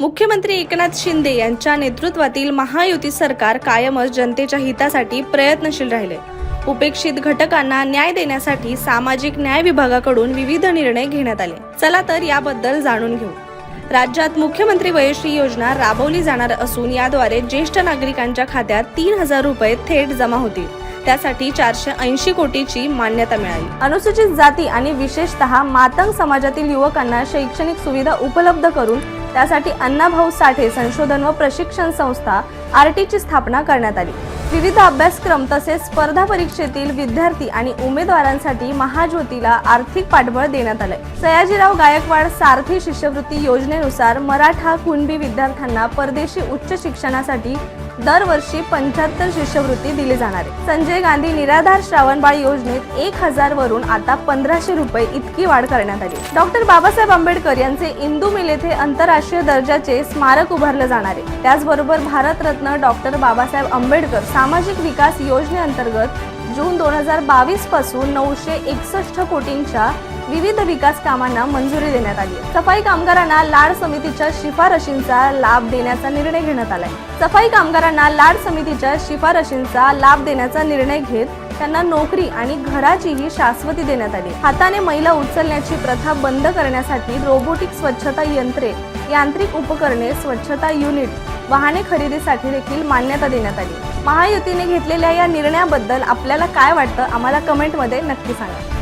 मुख्यमंत्री एकनाथ शिंदे यांच्या नेतृत्वातील महायुती सरकार कायमच जनतेच्या हितासाठी प्रयत्नशील राहिले. उपेक्षित घटकांना न्याय देण्यासाठी सामाजिक न्याय विभागाकडून विविध निर्णय घेण्यात आले. चला तर याबद्दल जाणून घेऊ. राज्यात मुख्यमंत्री वयश्री योजना राबवली जाणार असून याद्वारे ज्येष्ठ नागरिकांच्या खात्यात तीन हजार रुपये थेट जमा होतील. त्यासाठी चारशे ऐंशी कोटीची मान्यता मिळाली. अनुसूचित जाती आणि विशेषतः मातंग समाजातील युवकांना शैक्षणिक सुविधा उपलब्ध करून त्यासाठी अण्णाभाऊ साठे संशोधन व प्रशिक्षण संस्था आरटीची स्थापना करण्यात आली. विविध अभ्यासक्रम तसेच स्पर्धा परीक्षेतील विद्यार्थी आणि उमेदवारांसाठी महाज्योतीला आर्थिक पाठबळ देण्यात आलंय. सयाजीराव गायकवाड सारथी शिष्यवृत्ती योजनेनुसार मराठा कुणबी विद्यार्थ्यांना परदेशी उच्च शिक्षणासाठी दरवर्षी पंच्याहत्तर शिष्यवृत्ती दिली जाणार आहे. संजय गांधी निराधार श्रावणबाळ योजनेत एक हजार वरून आता पंधराशे रुपये इतकी वाढ करण्यात आली. डॉक्टर बाबासाहेब आंबेडकर यांचे इंदू मिल येथे आंतरराष्ट्रीय दर्जाचे स्मारक उभारलं जाणार आहे. त्याचबरोबर भारतरत्न डॉक्टर बाबासाहेब आंबेडकर सामाजिक विकास योजनेअंतर्गत जून दोन हजार बावीसपासून नऊशे एकसष्ट कोटींच्या विविध विकास कामांना मंजुरी देण्यात आली सफाई कामगारांना लाड समितीच्या शिफारशींचा लाभ देण्याचा निर्णय घेण्यात आलाय. सफाई कामगारांना लाड समितीच्या शिफारशींचा लाभ देण्याचा निर्णय घेत त्यांना नोकरी आणि घराचीही शाश्वती देण्यात आली हाताने महिला उचलण्याची प्रथा बंद करण्यासाठी रोबोटिक स्वच्छता यंत्रे यांत्रिक उपकरणे स्वच्छता युनिट वाहने खरेदीसाठी देखील मान्यता देण्यात आली महायुतीने घेतलेल्या या निर्णयाबद्दल आपल्याला काय वाटतं? आम्हाला कमेंटमध्ये नक्की सांगा.